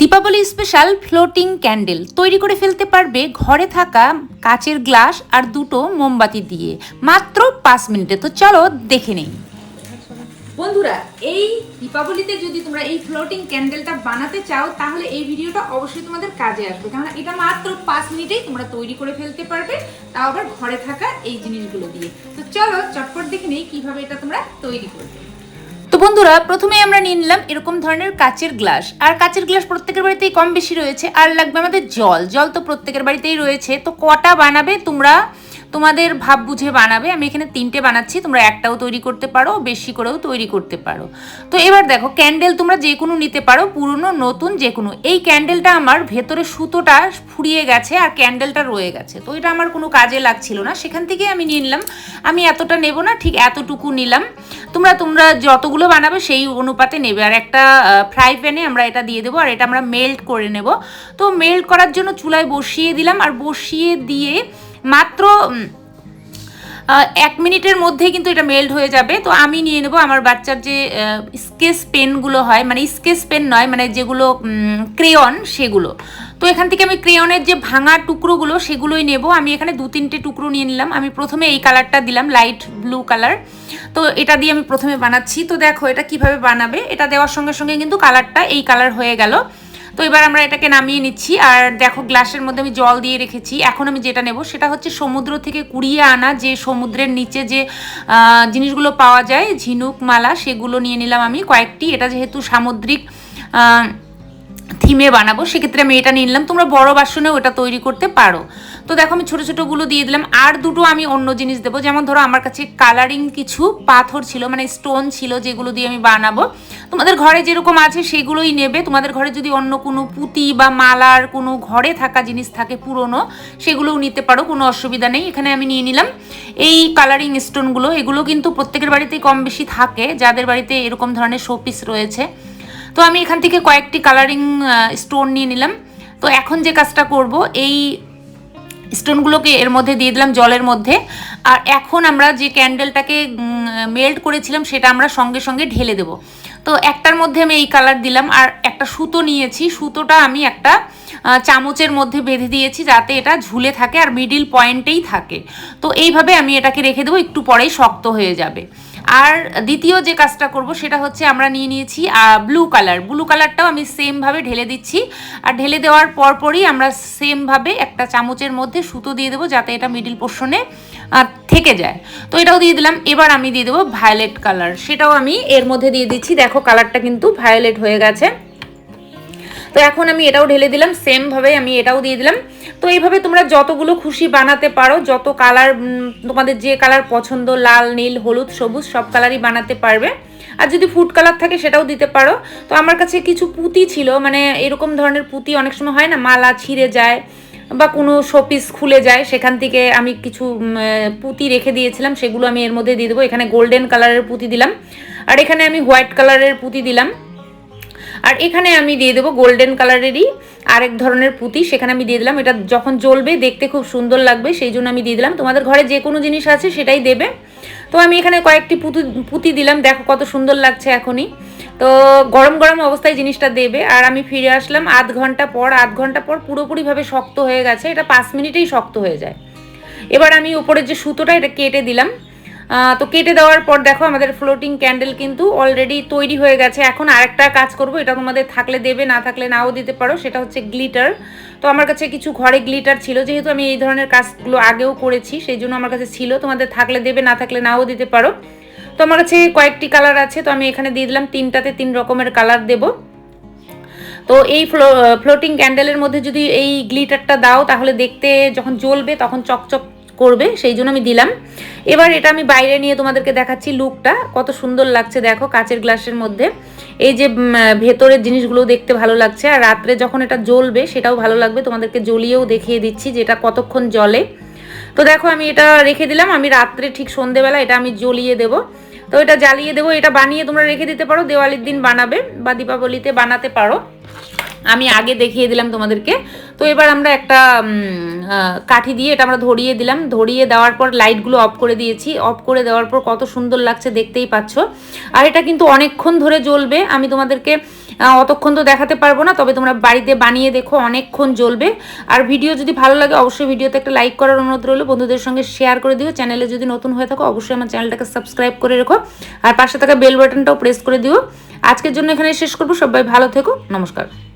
Deepavali special floating candle তৈরি করে ফেলতে পারবে ঘরে থাকা কাচের গ্লাস আর দুটো মোমবাতি দিয়ে। মাত্র পাঁচ মিনিটে। তো চলো দেখে নেই। বন্ধুরা, এই দীপাবলিতে যদি তোমরা এই ফ্লোটিং ক্যান্ডেলটা বানাতে চাও, তাহলে এই ভিডিওটা অবশ্যই তোমাদের কাজে আসবে। কারণ এটা মাত্র পাঁচ মিনিটেই তোমরা তৈরি করে ফেলতে পারবে, তাও আবার ঘরে থাকা এই জিনিসগুলো দিয়ে। তো চলো চটপট দেখে নেই কীভাবে এটা তোমরা তৈরি করবে। বন্ধুরা প্রথমে আমরা নিয়ে নিলাম এরকম ধরনের কাচের গ্লাস। আর কাচের গ্লাস প্রত্যেকের বাড়িতেই কম বেশি রয়েছে, আর লাগবে আমাদের জল। জল তো প্রত্যেকের বাড়িতেই রয়েছে। তো কটা বানাবে তোমরা? তোমাদের ভাব বুঝে বানাবে, আমি এখানে তিনটে বানাচ্ছি, তোমরা একটাও তৈরি করতে পারো, বেশি করেও তৈরি করতে পারো। তো এবার দেখো, ক্যান্ডেল তোমরা যে কোনো নিতে পারো, পুরনো, নতুন যে কোনো এই ক্যান্ডেলটা আমার ভেতরে সুতোটা ফুরিয়ে গেছে আর ক্যান্ডেলটা রয়ে গেছে। তো এটা আমার কোনো কাজে লাগছিল না। সেখান থেকে আমি নিয়ে নিলাম। আমি এতটা নেব না, ঠিক এতটুকু নিলাম। তোমরা তোমরা যতগুলো বানাবে সেই অনুপাতে নেবে। আর একটা ফ্রাই প্যানে আমরা এটা দিয়ে দেবো, আর এটা আমরা মেল্ট করে নেব। তো মেল্ট করার জন্য চুলায় বসিয়ে দিলাম। আর বসিয়ে দিয়ে মাত্র এক মিনিটের মধ্যে কিন্তু এটা মেল্ট হয়ে যাবে। তো আমি নিয়ে নেব আমার বাচ্চার যে স্কেচ পেনগুলো হয় মানে স্কেচ পেন নয় মানে যেগুলো ক্রেয়ন সেগুলো। তো এখান থেকে আমি ক্রেয়নের যে ভাঙা টুকরোগুলো সেগুলোই নেব। আমি এখানে দু তিনটে টুকরো নিয়ে নিলাম। আমি প্রথমে এই কালারটা দিলাম, লাইট ব্লু কালার। তো এটা দিয়ে আমি প্রথমে বানাচ্ছি। তো দেখো এটা কীভাবে বানাবে। এটা দেওয়ার সঙ্গে সঙ্গে কিন্তু কালারটা এই কালার হয়ে গেল। তো এবার আমরা এটাকে নামিয়ে নিচ্ছি, আর দেখো গ্লাসের মধ্যে আমি জল দিয়ে রেখেছি। এখন আমি যেটা নেব সেটা হচ্ছে সমুদ্র থেকে কুড়িয়ে আনা যে সমুদ্রের নিচে যে জিনিসগুলো পাওয়া যায়, ঝিনুক, মালা, সেগুলো নিয়ে নিলাম আমি কয়েকটি। এটা যেহেতু সামুদ্রিক থিমে বানাবো, সেক্ষেত্রে আমি এটা নিয়ে নিলাম। তোমরা বড় বাসনেও এটা তৈরি করতে পারো। তো দেখো, আমি ছোটো ছোটোগুলো দিয়ে দিলাম। আর দুটো আমি অন্য জিনিস দেবো। যেমন ধরো, আমার কাছে কালারিং কিছু পাথর ছিল মানে স্টোন ছিল, যেগুলো দিয়ে আমি বানাবো। তোমাদের ঘরে যেরকম আছে, সেগুলোই নেবে। তোমাদের ঘরে যদি অন্য কোনো পুঁতি বা মালার কোনো ঘরে থাকা জিনিস থাকে পুরনো, সেগুলোও নিতে পারো, কোনো অসুবিধা নেই। এখানে আমি নিয়ে নিলাম। এই কালারিং স্টোনগুলো এগুলো কিন্তু প্রত্যেকের বাড়িতেই কম বেশি থাকে। যাদের বাড়িতে এরকম ধরনের শোপিস রয়েছে তো আমি এখান থেকে কয়েকটি কালারিং স্টোন নিয়ে নিলাম। তো এখন যে কাজটা করব, এই স্টোনগুলোকে এর মধ্যে দিয়ে দিলাম জলের মধ্যে। আর এখন আমরা যে ক্যান্ডেলটাকে মেল্ট করেছিলাম, সেটা আমরা সঙ্গে সঙ্গে ঢেলে দেব। তো একটার মধ্যে আমি এই কালার দিলাম, আর একটা সুতো নিয়েছি। সুতোটা আমি একটা চামচের মধ্যে বেঁধে দিয়েছি যাতে এটা ঝুলে থাকে আর মিডিল পয়েন্টেই থাকে। তো এইভাবে আমি এটাকে রেখে দেবো, একটু পরেই শক্ত হয়ে যাবে। আর দ্বিতীয় যে কাজটা করব সেটা হচ্ছে আমরা নিয়ে নিয়েছি ব্লু কালার ব্লু কালারটাও আমি সেমভাবে ঢেলে দিচ্ছি। আর ঢেলে দেওয়ার পরপরই আমরা সেমভাবে একটা চামচের মধ্যে সুতো দিয়ে দেবো যাতে এটা মিডিল পোর্শনে থেকে যায়। তো এটাও দিয়ে দিলাম। এবার আমি দিয়ে দেবো ভায়োলেট কালার সেটাও আমি এর মধ্যে দিয়ে দিচ্ছি। দেখো কালারটা কিন্তু ভায়োলেট হয়ে গেছে। তো এখন আমি এটাও ঢেলে দিলাম। সেমভাবে আমি এটাও দিয়ে দিলাম। তো এইভাবে তোমরা যতগুলো খুশি বানাতে পারো, যত কালার তোমাদের যে কালার পছন্দ, লাল, নীল, হলুদ, সবুজ, সব কালারই বানাতে পারবে। আর যদি ফুড কালার থাকে, সেটাও দিতে পারো। তো আমার কাছে কিছু পুঁতি ছিল। মানে এরকম ধরনের পুঁতি অনেক সময় হয় না, মালা ছিঁড়ে যায়। বা কোনো শোপিস খুলে যায়, সেখান থেকে আমি কিছু পুঁতি রেখে দিয়েছিলাম, সেগুলো আমি এর মধ্যে দিয়ে দেবো। এখানে গোল্ডেন কালারের পুঁতি দিলাম। আর এখানে আমি হোয়াইট কালারের পুঁতি দিলাম। আর এখানে আমি দিয়ে দেবো গোল্ডেন কালারেরই আরেক ধরনের পুঁতি, সেখানে আমি দিয়ে দিলাম। এটা যখন জ্বলবে, দেখতে খুব সুন্দর লাগবে, সেই জন্য আমি দিয়ে দিলাম। তোমাদের ঘরে যে কোনো জিনিস আছে সেটাই দেবে। তো আমি এখানে কয়েকটি পুঁতি পুঁতি দিলাম। দেখো কত সুন্দর লাগছে এখনই। তো গরম গরম অবস্থায় জিনিসটা দেবে। আর আমি ফিরে আসলাম আধ ঘণ্টা পর, আধ ঘণ্টা পর পুরোপুরিভাবে শক্ত হয়ে গেছে। এটা পাঁচ মিনিটেই শক্ত হয়ে যায়। এবার আমি উপরের যে সুতোটা, এটা কেটে দিলাম। তো কেটে দেওয়ার পর দেখো আমাদের ফ্লোটিং ক্যান্ডেল কিন্তু অলরেডি তৈরি হয়ে গেছে। এখন আরেকটা কাজ করব, এটা তোমাদের থাকলে দেবে, না থাকলে নাও দিতে পারো, সেটা হচ্ছে গ্লিটার তো আমার কাছে কিছু ঘরে গ্লিটার ছিল, যেহেতু আমি এই ধরনের কাজগুলো আগেও করেছি, সেই জন্য আমার কাছে ছিল। তোমাদের থাকলে দেবে, না থাকলে নাও দিতে পারো। তো আমার কাছে কয়েকটি কালার আছে, তো আমি এখানে দিয়ে দিলাম। তিনটাতে তিন রকমের কালার দেবো। তো এই ফ্লো ফ্লোটিং ক্যান্ডেলের মধ্যে যদি এই গ্লিটারটা দাও, তাহলে দেখতে যখন জ্বলবে তখন চকচক করবে, সেই জন্য আমি দিলাম। এবার এটা আমি বাইরে নিয়ে তোমাদেরকে দেখাচ্ছি লুকটা কত সুন্দর লাগছে, দেখো, কাচের গ্লাসের মধ্যে। এই যে ভেতরের জিনিসগুলো দেখতে ভালো লাগছে। আর রাত্রে যখন এটা জ্বলবে, সেটাও ভালো লাগবে। তোমাদেরকে জ্বলিয়েও দেখিয়ে দিচ্ছি যেটা কতক্ষণ জ্বলে। তো দেখো আমি এটা রেখে দিলাম, আমি রাত্রে ঠিক সন্ধেবেলা এটা আমি জ্বলিয়ে দেবো। তো এটা জ্বালিয়ে দেবো, এটা বানিয়ে তোমরা রেখে দিতে পারো, দেওয়ালির দিন বানাবে বা দীপাবলিতে বানাতে পারো। আমি আগে দেখিয়ে দিলাম তোমাদেরকে। তো এবার আমরা একটা কাঠি দিয়ে এটা আমরা ধরিয়ে দিলাম। ধরিয়ে দেওয়ার পর লাইটগুলো অফ করে দিয়েছি। অফ করে দেওয়ার পর কত সুন্দর লাগছে, দেখতেই পাচ্ছ। আর এটা কিন্তু অনেকক্ষণ ধরে জ্বলবে। আমি তোমাদেরকে অতক্ষণ তো দেখাতে পারব না, তবে তোমরা বাড়িতে বানিয়ে দেখো, অনেকক্ষণ জ্বলবে। আর ভিডিও যদি ভালো লাগে, অবশ্যই ভিডিওতে একটা লাইক করার অনুরোধ রইল। বন্ধুদের সঙ্গে শেয়ার করে দিও। চ্যানেলে যদি নতুন হয়ে থাকো, অবশ্যই আমার চ্যানেলটাকে সাবস্ক্রাইব করে রেখো। আর পাশে থাকা বেল বাটনটাও প্রেস করে দিও। আজকের জন্য এখানে শেষ করব। সবাই ভালো থেকো। নমস্কার।